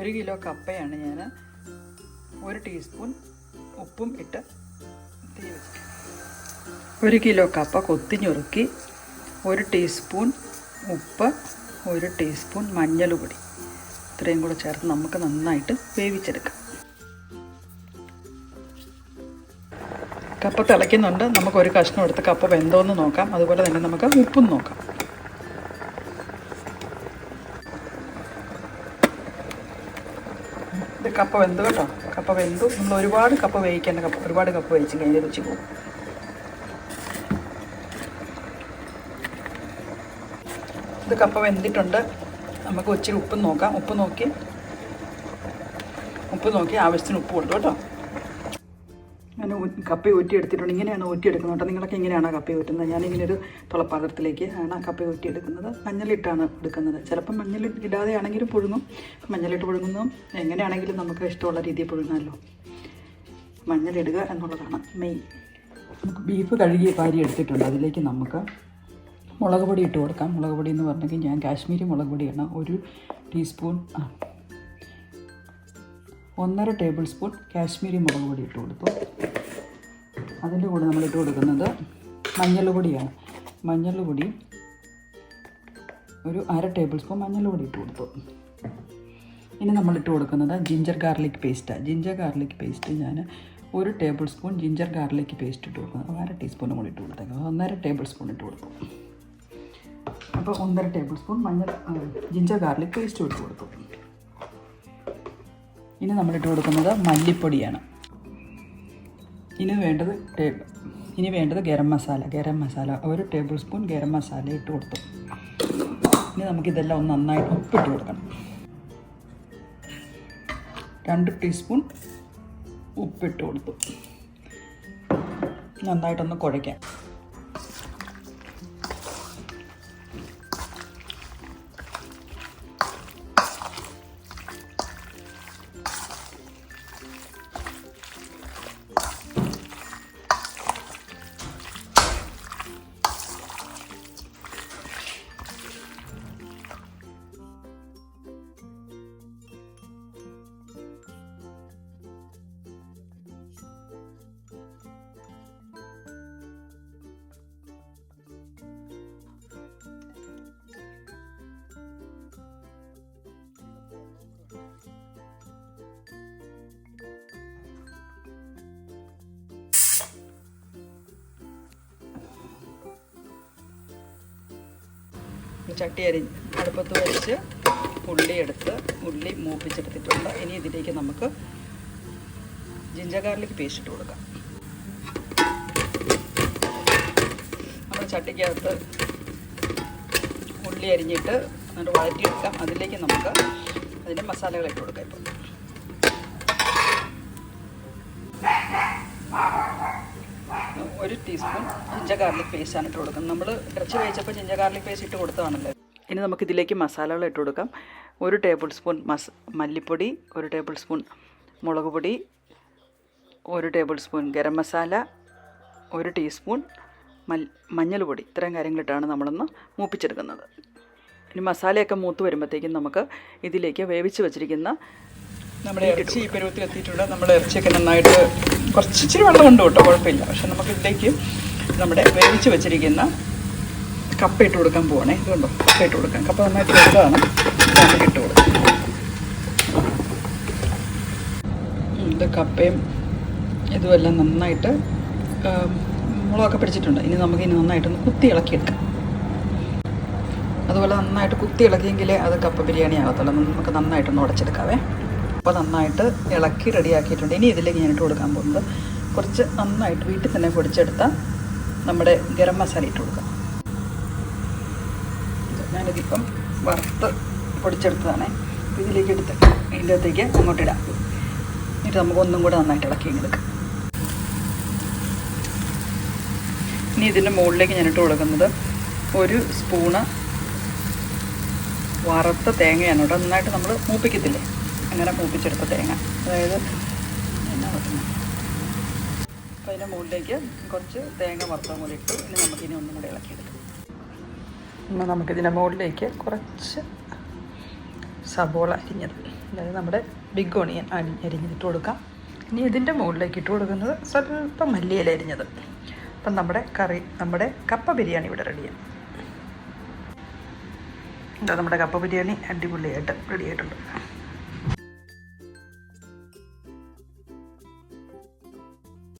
ഒരു കിലോ കപ്പയാണ് ഞാൻ ഒരു ടീസ്പൂൺ ഉപ്പും ഇട്ട് ഒരു കിലോ കപ്പ കൊത്തിഞ്ഞുറുക്കി ഒരു ടീസ്പൂൺ ഉപ്പ് ഒരു ടീസ്പൂൺ മഞ്ഞൾപൊടി. ഇത്രയും കൂടെ ചേർത്ത് നമുക്ക് നന്നായിട്ട് വേവിച്ചെടുക്കാം. കപ്പ തിളയ്ക്കുന്നുണ്ട്. നമുക്ക് ഒരു കഷ്ണം എടുത്ത് കപ്പ വെന്തോന്ന് നോക്കാം. അതുപോലെ തന്നെ നമുക്ക് ഉപ്പും നോക്കാം. ഇത് കപ്പ വെന്തു കേട്ടോ. കപ്പ വെന്തു. നമ്മൾ ഒരുപാട് കപ്പ വേവിക്കേണ്ട കപ്പ ഒരുപാട് കപ്പ വേവിച്ചു കഴിഞ്ഞാൽ രുചി പോകും. ഇത് കപ്പ വെന്തിട്ടുണ്ട്. നമുക്ക് ഇച്ചിരി ഉപ്പ് നോക്കാം. ഉപ്പ് നോക്കി ഉപ്പ് നോക്കി ആവശ്യത്തിന് ഉപ്പ് കൊടുത്തു കേട്ടോ. ഞാൻ കപ്പി ഊറ്റി എടുത്തിട്ടുണ്ട് ഇങ്ങനെയാണ് ഊറ്റി എടുക്കുന്നത് കേട്ടോ. നിങ്ങളൊക്കെ ഇങ്ങനെയാണ് കപ്പി ഊറ്റുന്നത്? ഞാനിങ്ങനെ ഒരു തുളപ്പാത്രത്തിലേക്ക് ആണ് കപ്പി ഊറ്റി എടുക്കുന്നത് മഞ്ഞളിട്ടാണ് എടുക്കുന്നത്. ചിലപ്പം മഞ്ഞൾ ഇടാതെ ആണെങ്കിലും പുഴുങ്ങും. മഞ്ഞളിട്ട് പുഴുങ്ങുന്നു. എങ്ങനെയാണെങ്കിലും നമുക്ക് ഇഷ്ടമുള്ള രീതിയിൽ പുഴുങ്ങാമല്ലോ. മഞ്ഞളിടുക എന്നുള്ളതാണ് മെയിൻ. നമുക്ക് ബീഫ് കഴുകി പാരി എടുത്തിട്ടുണ്ട്. അതിലേക്ക് നമുക്ക് മുളക് പൊടി ഇട്ട് കൊടുക്കാം. മുളക് പൊടി എന്ന് പറഞ്ഞെങ്കിൽ ഞാൻ കാശ്മീരി മുളക് പൊടിയാണ്. ഒരു ടീസ്പൂൺ ഒന്നര ടേബിൾ സ്പൂൺ കാശ്മീരി മുളക് പൊടി ഇട്ട് കൊടുത്തു. അതിന്റെ കൂടെ നമ്മൾ ഇട്ട് കൊടുക്കുന്നത് മഞ്ഞൾ പൊടിയാണ് മഞ്ഞൾ പൊടി ഒരു അര ടേബിൾ സ്പൂൺ മഞ്ഞൾ പൊടി ഇട്ട് കൊടുത്തു. ഇനി നമ്മൾ ഇട്ട് കൊടുക്കുന്നത് ജിഞ്ചർ ഗാർലിക് പേസ്റ്റാണ് ജിഞ്ചർ ഗാർലിക് പേസ്റ്റ് ഞാൻ ഒരു tablespoon ginger garlic paste ഇട്ട് കൊടുക്കുന്നത് അര ടീസ്പൂണും കൂടി ഇട്ട് കൊടുത്തേക്കാം. ഒന്നര ടേബിൾ സ്പൂൺ ഇട്ട് കൊടുത്തു. അപ്പോൾ ഒന്നര ടേബിൾ സ്പൂൺ മഞ്ഞൾ ജിഞ്ചർ ഗാർലിക് പേസ്റ്റ് ഇട്ട് കൊടുത്തു. ഇനി നമ്മൾ ഇട്ട് കൊടുക്കുന്നത് മല്ലിപ്പൊടിയാണ്. ഇനി വേണ്ടത് ഇനി വേണ്ടത് ഗരം മസാല ഗരം മസാല. ഒരു ടേബിൾ സ്പൂൺ ഗരം മസാല ഇട്ട് കൊടുത്തു. ഇനി നമുക്കിതെല്ലാം ഒന്ന് നന്നായിട്ട് ഉപ്പിട്ട് കൊടുക്കണം. രണ്ട് ടീസ്പൂൺ ഉപ്പിട്ട് കൊടുത്തു. നന്നായിട്ടൊന്ന് കുഴയ്ക്കാം. ചട്ടി അരി അടുപ്പത്ത് വെച്ച് ഉള്ളി എടുത്ത് ഉള്ളി മൂപ്പിച്ചെടുത്തിട്ടുണ്ട്. ഇനി ഇതിലേക്ക് നമുക്ക് ജിഞ്ചർ ഗാർലിക് പേസ്റ്റ് ഇട്ട് കൊടുക്കാം. നമ്മൾ ചട്ടിക്കകത്ത് ഉള്ളി അരിഞ്ഞിട്ട് എന്നിട്ട് വഴറ്റിയെടുക്കാം. അതിലേക്ക് നമുക്ക് അതിന്റെ മസാലകൾ ഇട്ട് കൊടുക്കാം ഇപ്പോൾ ഒരു ടീസ്പൂൺ ജിഞ്ചർ ഗാർലിക് പേസ്റ്റ് ആണ് ഇട്ട് കൊടുക്കുന്നത്. നമ്മൾ ഇറച്ചി വേവിച്ചപ്പോൾ ജിഞ്ചർ ഗാർലിക് പേസ്റ്റ് ഇട്ട് കൊടുത്തതാണല്ലോ. ഇനി നമുക്ക് ഇതിലേക്ക് മസാലകൾ ഇട്ട് കൊടുക്കാം. ഒരു ടേബിൾ സ്പൂൺ മസ് മല്ലിപ്പൊടി ഒരു ടേബിൾ സ്പൂൺ മുളക് പൊടി ഒരു ടേബിൾ സ്പൂൺ ഗരം മസാല ഒരു ടീസ്പൂൺ മൽ മഞ്ഞൾ പൊടി. ഇത്രയും കാര്യങ്ങളിട്ടാണ് നമ്മളൊന്ന് മൂപ്പിച്ചെടുക്കുന്നത്. ഇനി മസാലയൊക്കെ മൂത്ത് വരുമ്പോഴത്തേക്കും നമുക്ക് ഇതിലേക്ക് വേവിച്ച് വെച്ചിരിക്കുന്ന നമ്മുടെ ഇറച്ചി ഈ പരുവത്തിൽ എത്തിയിട്ടുണ്ട്. നമ്മുടെ ഇറച്ചിയൊക്കെ നന്നായിട്ട് കുറച്ച് ഇച്ചിരി വെള്ളം ഉണ്ട് കേട്ടോ കുഴപ്പമില്ല. പക്ഷെ നമുക്ക് ഇതിലേക്ക് നമ്മുടെ വേവിച്ച് വെച്ചിരിക്കുന്ന കപ്പ ഇട്ട് കൊടുക്കാൻ പോവാണേ. ഇതുകൊണ്ടോ കപ്പ ഇട്ട് കൊടുക്കാം. കപ്പ നന്നായിട്ട് വെച്ചതാണ് നമുക്ക് ഇട്ട് കൊടുക്കാം. ഇത് കപ്പയും ഇതുമെല്ലാം നന്നായിട്ട് മുളകൊക്കെ പിടിച്ചിട്ടുണ്ട്. ഇനി നമുക്ക് ഇനി നന്നായിട്ടൊന്ന് കുത്തി ഇളക്കിയെടുക്കാം. അതുപോലെ നന്നായിട്ട് കുത്തി ഇളക്കിയെങ്കിലേ അത് കപ്പ ബിരിയാണി ആകത്തുള്ളൂ. നമുക്ക് നന്നായിട്ടൊന്ന് ഉടച്ചെടുക്കാവേ. അപ്പോൾ നന്നായിട്ട് ഇളക്കി റെഡിയാക്കിയിട്ടുണ്ട്. ഇനി ഇതിലേക്ക് ഞാനിട്ട് കൊടുക്കാൻ പോകുന്നത് കുറച്ച് നന്നായിട്ട് വീട്ടിൽ തന്നെ പൊടിച്ചെടുത്ത നമ്മുടെ ഗരം മസാല ഇട്ട് കൊടുക്കാം. ഞാനിതിപ്പം വറുത്ത് പൊടിച്ചെടുത്തതാണ്. അപ്പോൾ ഇതിലേക്ക് എടുത്ത് ഇതിന്റെ അകത്തേക്ക് അങ്ങോട്ട് ഇടാം. എന്നിട്ട് നമുക്ക് ഒന്നും കൂടെ നന്നായിട്ട് ഇളക്കി എടുക്കാം. ഇനി ഇതിന്റെ മുകളിലേക്ക് ഞാനിട്ട് കൊടുക്കുന്നത് ഒരു സ്പൂണ് വറുത്ത തേങ്ങയാണ് കേട്ടോ. നന്നായിട്ട് നമ്മൾ മൂപ്പിക്കത്തില്ലേ? അങ്ങനെ മൂപ്പിച്ചെടുത്ത തേങ്ങ. അതായത് എന്നാ പറയുന്നത് അപ്പോൾ അതിന്റെ മുകളിലേക്ക് കുറച്ച് തേങ്ങ വറുത്ത കൂടി ഇട്ടു. ഇനി നമുക്കിനി ഒന്നും കൂടി ഇളക്കിയെടുക്കും എന്നാൽ നമുക്കിതിന്റെ മുകളിലേക്ക് കുറച്ച് സബോള അരിഞ്ഞത്. അതായത് നമ്മുടെ ബിഗ് ഓണിയൻ അരി അരിഞ്ഞിട്ട് കൊടുക്കാം. ഇനി ഇതിന്റെ മുകളിലേക്ക് ഇട്ട് കൊടുക്കുന്നത് സ്വല്പം മല്ലിയില അരിഞ്ഞത്. അപ്പം നമ്മുടെ കറി നമ്മുടെ കപ്പ ബിരിയാണി ഇവിടെ റെഡിയാണ് ഇതാ നമ്മുടെ കപ്പ ബിരിയാണി അടിപൊളിയായിട്ട് റെഡി ആയിട്ടുണ്ട്.